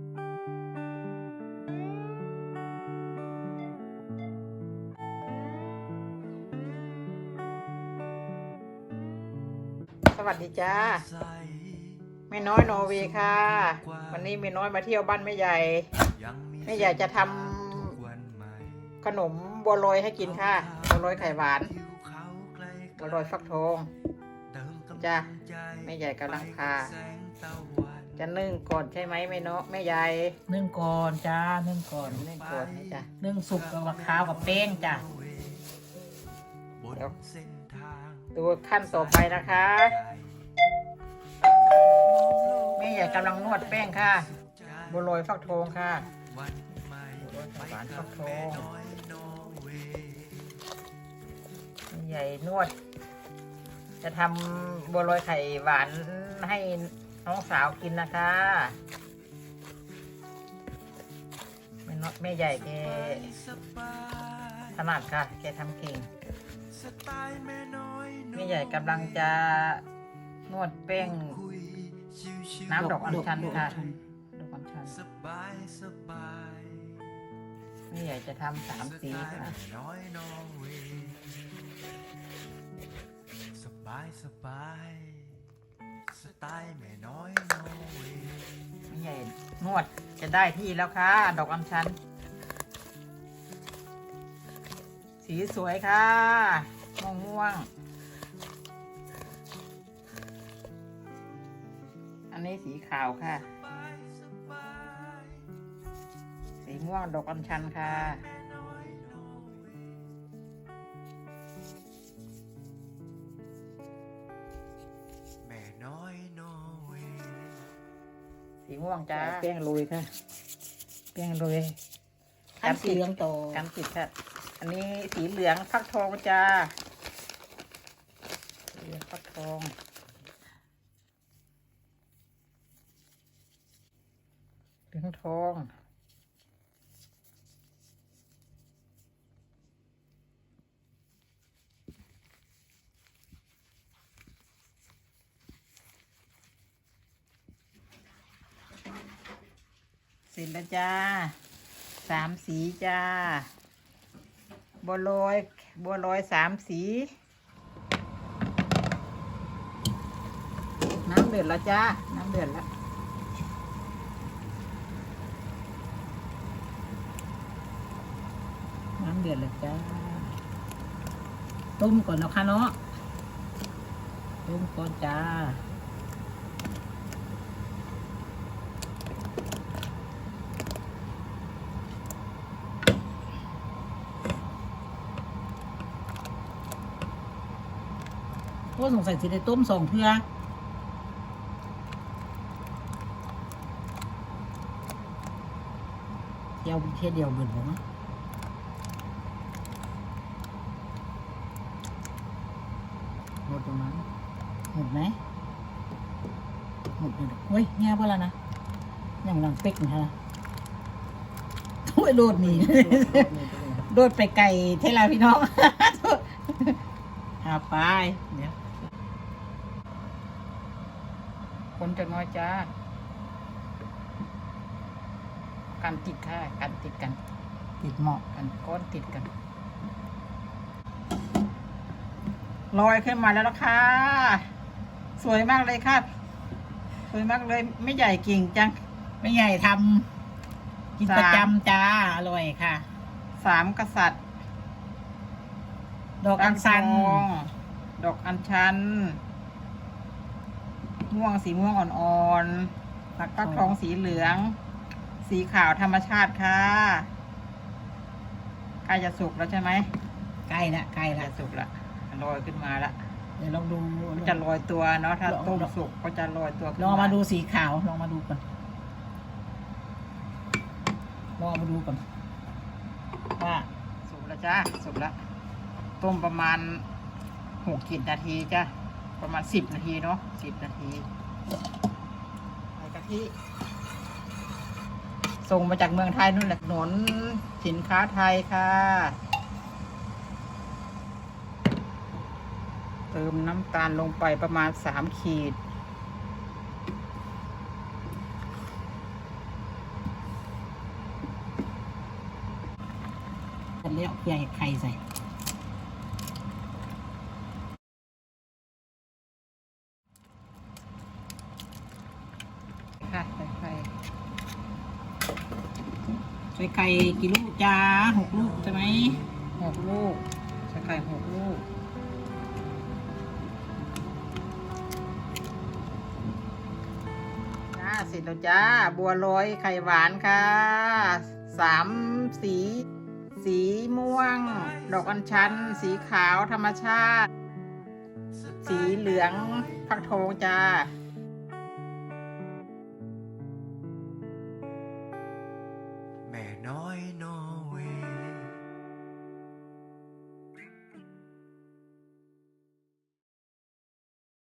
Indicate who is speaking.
Speaker 1: สวัสดีจ้าแม่น้อยนอร์เวย์ค่ะ วันนี้แม่น้อยมาเที่ยวบ้านแม่ใหญ่แม่ใหญ่จะทำขนมบัวลอยให้กินค่ะบัวลอยไข่หวานบัวลอยฟักทองจ้าแม่ใหญ่กำลังพา จะนึ่งก่อนใช่ไหมแม่เนาะแม่ใหญ่
Speaker 2: นึ่งก่อนจ้านึ่งก่อน
Speaker 1: นึ่งก่อนนะจ้ะ
Speaker 2: นึ่งสุกกับมะพร้าวกับแป้งจ้ะ
Speaker 1: เดี๋ยวดูขั้นต่อไปนะคะแม่ใหญ่กำลังนวดแป้งค่ะบัวลอยฟักทองค่ะบัวลอยไข่หวานฟักทองแม่ใหญ่นวด จะทำบัวลอยไข่หวานให้ น้องสาวกินนะคะแม่น้อยแม่ใหญ่แกถนัดค่ะ แกทำเก่งแม่ใหญ่กำลังจะนวดแป้งน้ำดอกอัญชันค่ะดอกอัญชันแม่ใหญ่จะทำสามสีค่ะ
Speaker 3: สบายสบาย สไตล์แม่น้อยนอร์เวย์
Speaker 1: แม่ใหญ่นวดจะได้ที่แล้วค่ะ ดอกอัญชัน สีสวยค่ะม่วงม่วง อันนี้สีขาวค่ะ สีม่วงดอกอัญชันค่ะ
Speaker 3: น้อยนอร์เวย์
Speaker 1: สีม่วงจ้าแป้งโรยค่ะ แป้งโรย
Speaker 2: ขั้นสีเหลืองโต
Speaker 1: กันติดค่ะ อันนี้สีเหลืองฟักทองจ้าสีเหลืองฟักทอง เหลืองทอง ร็จแล้วจ้าสามสีจ้าบัวลอยบัวลอยสามสี น้ำเดือดแล้วจ้า น้ำเดือดแล้วน้ำเดือดแล้วจ้า
Speaker 2: ต้มก่อนนะค่ะเนาะต้มก่อนจ้า ว่าสงสัยสิได้ต้มสองเพื่อเดียวเทียเดียวเบิดบ่มะหมดตรงนั้นหมดไหมหมดเลยเฮ้ยแง่บ่แล้วนะยังดังเป๊กนะฮะโอ้ยโดดหนีโดดไปไกลเทลาพี่น้องหาไปเดี๋ยว
Speaker 1: คนจะน้อยจ้ากันติดค่ะกันติดกัน
Speaker 2: ติดเหมาะ
Speaker 1: กันก้อนติดกันลอยขึ้นมาแล้วนะคะสวยมากเลยค่ะ สวยมากเลยไม่ใหญ่กิ่งจัง
Speaker 2: ไม่ใหญ่ทำกิน
Speaker 1: สาม
Speaker 2: ประจำจ้าอร่อยค่ะ
Speaker 1: สามกษัตริย์
Speaker 2: ดอกอัญชัน
Speaker 1: ทองดอกอัญชัน ม่วง สีม่วงอ่อนๆฟักทองสีเหลือง สีขาวธรรมชาติค่ะ ใกล้จะสุกแล้วใช่ไหม
Speaker 2: ใกล้ละใกล้
Speaker 1: ใกล้
Speaker 2: ละ
Speaker 1: จะสุกละลอยขึ้นมาละ
Speaker 2: เดี๋ยวลองดู
Speaker 1: มันจะลอยตัวเนาะถ้า
Speaker 2: ลอง
Speaker 1: ต้มสุกก็จะลอยตัวขึ้น
Speaker 2: ลองมาดูสีขาวลองมาดูก่อนลองมาดูก่อนว่า
Speaker 1: สุกแล้วจ้าสุกแล้วต้มประมาณหกกินาทีจ้า ประมาณสิบนาทีเนาะสิบนาทีใส่กะทิส่งมาจากเมืองไทยนู่นแหละหนนสินค้าไทยค่ะ เติมน้ำตาลลงไปประมาณสามขีด
Speaker 2: อันนี้เอาเกลือไข่ใส่ ใส่ไข่กี่ลูกจ้าหกลูกใช่ไหมหกลูกใส่ไข่หกลูก
Speaker 1: จ้าเสร็จแล้วจ้าบัวลอยไข่หวานค่ะสามสี สีม่วง ดอกอัญชัน สีขาวธรรมชาติ สีเหลืองฟักทองจ้า
Speaker 3: no